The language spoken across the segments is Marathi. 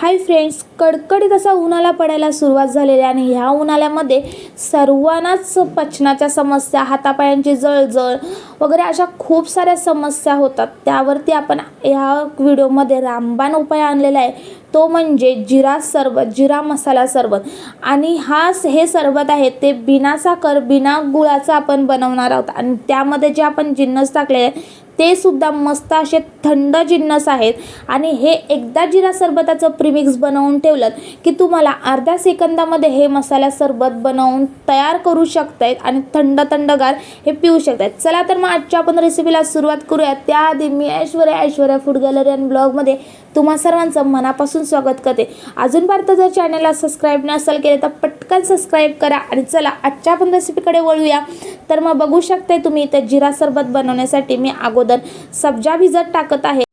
हाय फ्रेंड्स कडकडीत असा उन्हाळा पडायला सुरुवात झालेली आहे आणि ह्या उन्हाळ्यामध्ये सर्वांनाच पचनाच्या समस्या हातापायांची जळजळ वगैरे अशा खूप साऱ्या समस्या होतात. त्यावरती आपण ह्या व्हिडिओमध्ये रामबाण उपाय आणलेला आहे. तो म्हणजे जिरा सरबत जिरा मसाला सरबत. आणि हा हे सरबत आहे ते बिना साखर बिना गुळाचं आपण बनवणार आहोत. आणि त्यामध्ये जे आपण जिन्नस टाकले आहे ते सुद्धा मस्त असे थंड जिन्नस आहेत. आणि हे एकदा जिरा सरबताचं प्रिमिक्स बनवून ठेवलं की तुम्हाला अर्ध्या सेकंदामध्ये हे मसाला सरबत बनवून तयार करू शकतायत आणि थंड थंडगार हे पिऊ शकतात चला तर मग आजच्या आपण रेसिपीला सुरुवात करूया. त्याआधी मी Aishwarya Aishwarya food gallery and ब्लॉगमध्ये तुम्हा सर्वांचं मनापासून स्वागत करते. अजूनपर्यंत जर चॅनलला सबस्क्राईब नसेल केले तर पटकन सबस्क्राईब करा. आणि चला आजच्या आपण रेसिपीकडे वळूया. तर मग बघू शकते तुम्ही इथे जिरा सरबत बनवण्यासाठी मी अगोदर सब्जा भिजत टाकत आहे.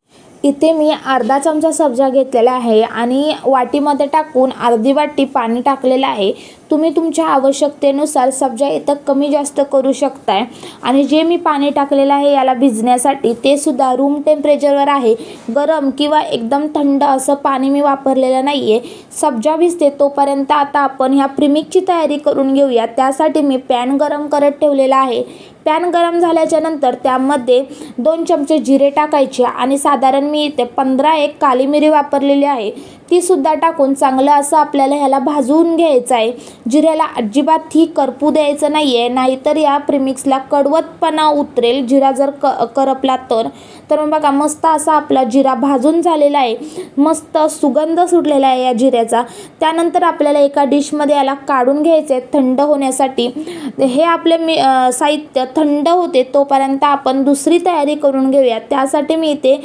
इथे मी अर्धा चमचा सब्जा घेतलेला आहे आणि वाटीमध्ये टाकून अर्धी वाटी पाणी टाकलेलं आहे. तुम्ही तुमच्या आवश्यकतेनुसार सब्जा इथं कमी जास्त करू शकताय. आणि जे मी पाणी टाकलेलं आहे याला भिजण्यासाठी ते सुद्धा रूम टेम्परेचरवर आहे. गरम किंवा एकदम थंड असं पाणी मी वापरलेलं नाही आहे सब्जा भिजते तोपर्यंत आता आपण ह्या प्रिमिकची तयारी करून घेऊया. त्यासाठी मी पॅन गरम करत ठेवलेला आहे. पॅन गरम झाल्याच्यानंतर त्यामध्ये दोन चमचे जिरे टाकायचे आणि साधारण मी इथे पंधरा एक काली मिरी वापरलेली आहे. ती सुद्धा टाकून चांगलं असं आपल्याला ह्याला भाजून घ्यायचं आहे. जिऱ्याला अजिबात ही करपू द्यायचं नाही आहे नाहीतर या प्रिमिक्सला कडवतपणा उतरेल. जिरा जर क करपला तर. तर मग बघा मस्त असा आपला जिरा भाजून झालेला आहे. मस्त सुगंध सुटलेला आहे या जिऱ्याचा. त्यानंतर आपल्याला एका डिशमध्ये याला काढून घ्यायचं आहे थंड होण्यासाठी. हे आपले मी साहित्य थंड होते तोपर्यंत आपण दुसरी तयारी करून घेऊया. त्यासाठी मी इथे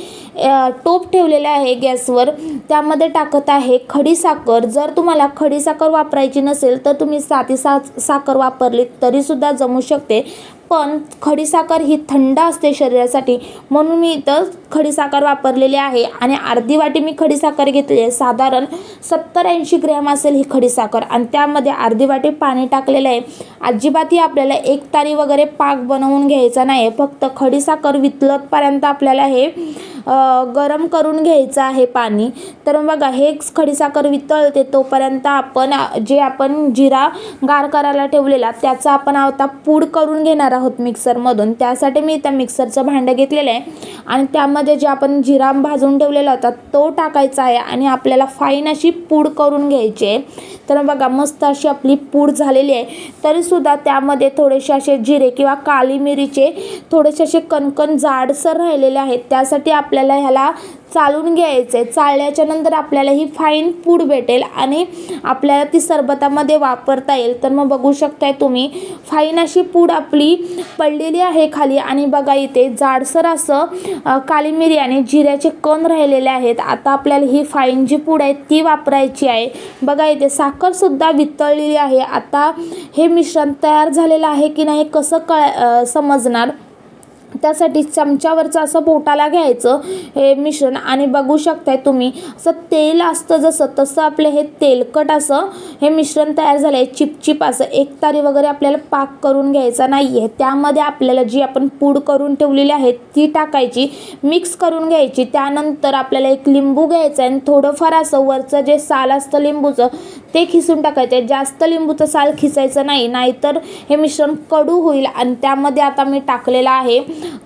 टोप ठेवलेला आहे गॅसवर. त्यामध्ये टाकत आहे खडीसाखर जर तुम्हाला खडीसाखर वापरायची नसेल तर तुम्ही साती सा साखर वापरली तरीसुद्धा जमू शकते. पण खडीसाखर ही थंड असते शरीरासाठी. म्हणून मी इथं खडीसाखर वापरलेली आहे आणि अर्धी वाटी मी खडीसाखर घेतली आहे. साधारण सत्तर ऐंशी ग्रॅम असेल ही खडीसाखर आणि त्यामध्ये अर्धी वाटी पाणी टाकलेलं आहे. अजिबातही आपल्याला एक तारी वगैरे पाक बनवून घ्यायचा नाही आहे फक्त खडीसाखर वितलतपर्यंत आपल्याला हे गरम करून घ्यायचं आहे पाणी. तर बघा हे खडीसाखर वितळते तोपर्यंत आपण जे आपण जिरा गार करायला ठेवलेला त्याचा आपण आता पूड करून घेणार आहोत मिक्सरमधून. त्यासाठी मी त्या मिक्सरचं भांडं घेतलेलं आहे. आणि त्यामध्ये जे आपण जिरा भाजून ठेवलेला होता तो टाकायचा आहे आणि आपल्याला फाईन अशी पूड करून घ्यायची आहे. तर बघा मस्त अशी आपली पूड झालेली आहे. तरीसुद्धा त्यामध्ये थोडेसे असे जिरे किंवा काळी मिरीचे थोडेसे असे कणकण जाडसर राहिलेले आहेत. त्यासाठी आपल्याला ह्याला चालून घ्यायचं. आहे चाळल्याच्या नंतर आपल्याला ही फाईन पूड भेटेल आणि आपल्याला ती सरबतामध्ये वापरता येईल. तर मग बघू शकताय तुम्ही फाईन अशी पूड आपली पडलेली आहे खाली आणि बघा इथे जाडसर असं काली काळी मिरी आणि जिऱ्याचे कण राहिलेले आहेत. आता आपल्याला ही फाईन जी पूड आहे ती वापरायची आहे. बघा इथे साखरसुद्धा वितळलेली आहे. आता हे मिश्रण तयार झालेलं आहे की नाही कसं कळ समजणार? त्यासाठी चमच्यावरचं असं बोटाला घ्यायचं हे मिश्रण. आणि बघू शकताय तुम्ही असं तेल असतं जसं तसं आपलं हे तेलकट असं हे मिश्रण तयार झालं आहे चिपचिप असं एक तारी वगैरे आपल्याला पाक करून घ्यायचा नाही आहे त्यामध्ये आपल्याला जी आपण पूड करून ठेवलेली आहे ती टाकायची मिक्स करून घ्यायची. त्यानंतर आपल्याला एक लिंबू घ्यायचा आहे. आणि थोडंफार असं वरचं जे साल असतं लिंबूचं ते खिसून टाकायचं. आहे जास्त लिंबूचं साल खिसायचं नाही नाहीतर हे मिश्रण कडू होईल आणि त्यामध्ये आता मी टाकलेलं आहे.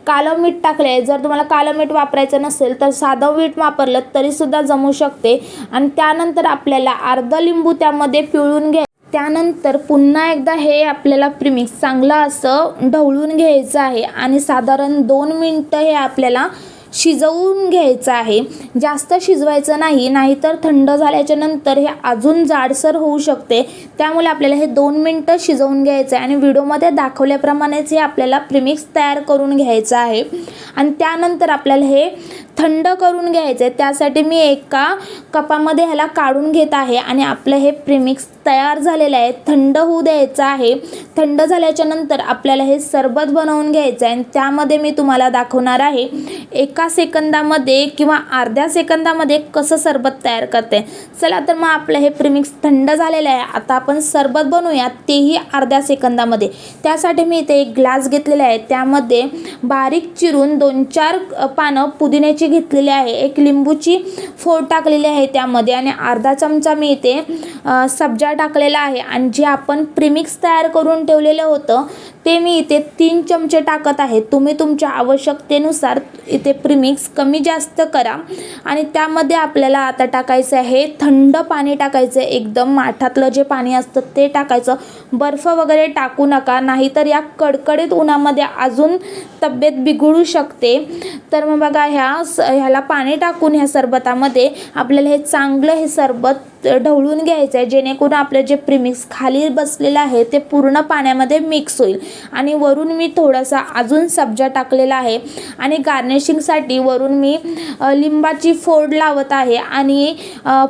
कालं मीठ टाकले आहे जर तुम्हाला कालं मीठ वापरायचं नसेल तर साधं मीठ वापरलं तरीसुद्धा जमू शकते. आणि त्यानंतर आपल्याला अर्धं लिंबू त्यामध्ये पिळून घ्या. त्यानंतर पुन्हा एकदा हे आपल्याला प्रिमिक्स चांगलं असं ढवळून घ्यायचं आहे. आणि साधारण दोन मिनटं हे आपल्याला शिजवून घ्यायचं आहे. जास्त शिजवायचं नाही नाहीतर थंड झाल्याच्यानंतर हे अजून जाडसर होऊ शकते. त्यामुळे आपल्याला हे दोन मिनटं शिजवून घ्यायचं आहे आणि व्हिडिओमध्ये दाखवल्याप्रमाणेच हे आपल्याला प्रिमिक्स तयार करून घ्यायचं आहे. आणि त्यानंतर आपल्याला हे थंड करून घ्यायचं आहे त्यासाठी मी एका कपामध्ये ह्याला काढून घेत आहे आणि आपलं हे प्रिमिक्स तयार झालेलं आहे. थंड होऊ द्यायचं आहे. थंड झाल्याच्यानंतर आपल्याला हे सरबत बनवून घ्यायचं आहे आणि त्यामध्ये मी तुम्हाला दाखवणार आहे एका सेकंदामध्ये किंवा अर्ध्या सेकंदामध्ये कसं सरबत तयार करते. चला तर मग आपलं हे प्रिमिक्स थंड झालेलं आहे. आता आपण सरबत बनवूया तेही अर्ध्या सेकंदामध्ये. त्यासाठी मी इथे एक ग्लास घेतलेला आहे. त्यामध्ये बारीक चिरून दोन चार पानं पुदिन्याची मिरची घेतलेली आहे. एक लिंबूची फोड टाकलेली आहे त्यामध्ये आणि अर्धा चमचा मी इथे सब्जा टाकलेला आहे. आणि जे आपण प्रिमिक्स तयार करून ठेवलेलं होतं ते मी इथे तीन चमचे टाकत आहे. तुम्ही तुमच्या आवश्यकतेनुसार इथे प्रिमिक्स कमी जास्त करा. आणि त्यामध्ये आपल्याला आता टाकायचं आहे थंड पाणी टाकायचं आहे एकदम माठातलं जे पाणी असतं ते टाकायचं. बर्फ वगैरे टाकू नका नाहीतर या कडकडीत उन्हामध्ये अजून तब्येत बिघडू शकते. तर मग बघा ह्या ह्याला पाणी टाकून ह्या सरबतामध्ये आपल्याला हे चांगलं हे सरबत ढवळून घ्यायचं आहे जेणेकरून आपलं जे प्रिमिक्स खाली बसलेलं आहे ते पूर्ण पाण्यामध्ये मिक्स होईल. आणि वरून मी थोडासा अजून सब्जा टाकलेला आहे. आणि गार्निशिंगसाठी वरून मी लिंबाची फोड लावत आहे आणि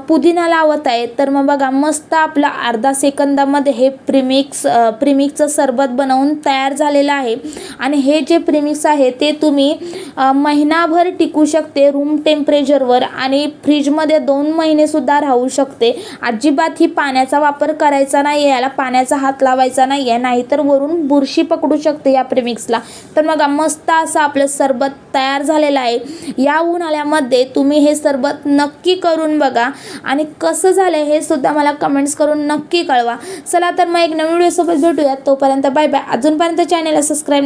पुदिना लावत आहे. तर मग बघा मस्त आपलं अर्धा सेकंदामध्ये हे प्रिमिक्स प्रिमिक्सचं सरबत बनवून तयार झालेलं आहे. आणि हे जे प्रिमिक्स आहे ते तुम्ही महिनाभर टिकू शकते रूम टेम्परेचरवर आणि फ्रीजमध्ये दोन महिनेसुद्धा राहू शकते. अजिबात ही पाण्याचा वापर करायचा नाही याला पाण्याचा हात लावायचा नाही आहे नाहीतर वरून बुरशी पकडू शकते या प्रीमिक्सला तर मग मस्त असं आपलं सरबत तयार झालेलं आहे. या उन्हाळ्यामध्ये तुम्ही हे सरबत नक्की करून बघा. आणि कसं झालं हे सुद्धा मला कमेंट्स करून नक्की कळवा. चला तर मग एक नवीन व्हिडिओसोबत भेटूयात. तोपर्यंत बाय बाय अजूनपर्यंत चॅनेलला सबस्क्राईब